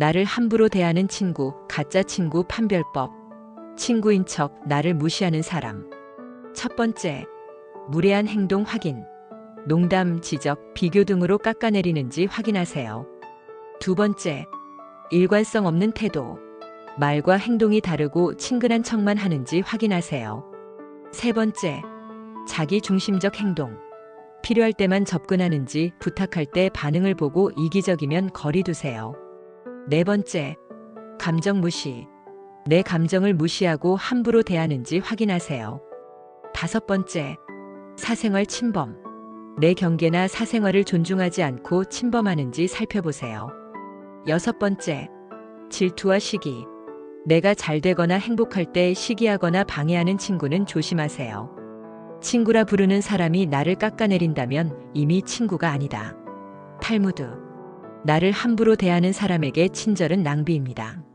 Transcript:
나를 함부로 대하는 친구, 가짜 친구 판별법. 친구인 척 나를 무시하는 사람. 첫 번째, 무례한 행동 확인. 농담, 지적, 비교 등으로 깎아내리는지 확인하세요. 두 번째, 일관성 없는 태도. 말과 행동이 다르고 친근한 척만 하는지 확인하세요. 세 번째, 자기 중심적 행동. 필요할 때만 접근하는지 부탁할 때 반응을 보고 이기적이면 거리 두세요. 네 번째, 감정 무시. 내 감정을 무시하고 함부로 대하는지 확인하세요. 다섯 번째, 사생활 침범. 내 경계나 사생활을 존중하지 않고 침범하는지 살펴보세요. 여섯 번째, 질투와 시기. 내가 잘 되거나 행복할 때 시기하거나 방해하는 친구는 조심하세요. 친구라 부르는 사람이 나를 깎아내린다면 이미 친구가 아니다. 탈무드. 나를 함부로 대하는 사람에게 친절은 낭비입니다.